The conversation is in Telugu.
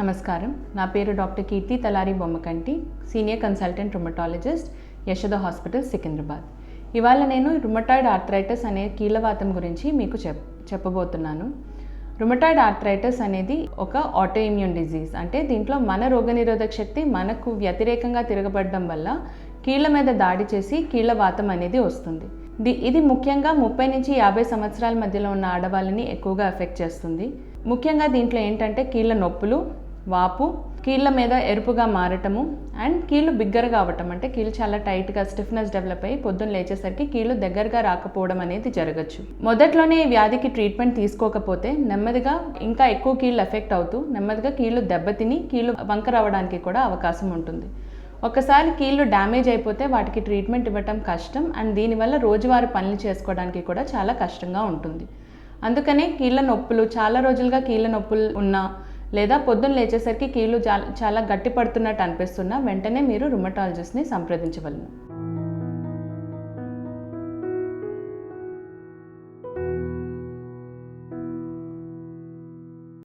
నమస్కారం. నా పేరు doctor Keerthi Talari Bommakanti senior consultant rheumatologist Yashoda hospital Secunderabad. ఇవాళ నేను రుమటాయిడ్ ఆర్థరైటిస్ అనే కీలవాతం గురించి మీకు చెప్ చెప్పబోతున్నాను. రుమటాయిడ్ ఆర్థరైటిస్ అనేది ఒక ఆటో ఇమ్యూన్ డిజీజ్ అంటే దీంట్లో మన రోగనిరోధక శక్తి మనకు వ్యతిరేకంగా తిరగబడడం వల్ల కీళ్ళ మీద దాడి చేసి కీళ్ళవాతం అనేది వస్తుంది. ది ఇది ముఖ్యంగా ముప్పై నుంచి యాభై సంవత్సరాల మధ్యలో ఉన్న ఆడవాళ్ళని ఎక్కువగా ఎఫెక్ట్ చేస్తుంది. ముఖ్యంగా దీంట్లో ఏంటంటే కీళ్ళ నొప్పులు వాపు కీళ్ళ మీద ఎరుపుగా మారటము అండ్ కీళ్ళు బిగ్గరగా అవ్వటం. అంటే కీళ్ళు చాలా టైట్గా స్టిఫ్నెస్ డెవలప్ అయ్యి పొద్దున్న లేచేసరికి కీళ్ళు దగ్గరగా రాకపోవడం అనేది జరగచ్చు. మొదట్లోనే ఈ వ్యాధికి ట్రీట్మెంట్ తీసుకోకపోతే నెమ్మదిగా ఇంకా ఎక్కువ కీళ్ళు ఎఫెక్ట్ అవుతూ నెమ్మదిగా కీళ్ళు దెబ్బతిని కీళ్ళు వంక రావడానికి కూడా అవకాశం ఉంటుంది. ఒకసారి కీళ్ళు డ్యామేజ్ అయిపోతే వాటికి ట్రీట్మెంట్ ఇవ్వటం కష్టం అండ్ దీనివల్ల రోజువారీ పనులు చేసుకోవడానికి కూడా చాలా కష్టంగా ఉంటుంది. అందుకనే కీళ్ళ నొప్పులు చాలా రోజులుగా కీళ్ళ నొప్పులు ఉన్నా లేదా పొద్దున్న లేచేసరికి కీళ్ళు చాలా గట్టిపడుతున్నట్టు గట్టి పడుతున్నట్టు అనిపిస్తున్నా వెంటనే మీరు రుమటాలజిస్ట్ని సంప్రదించవలను.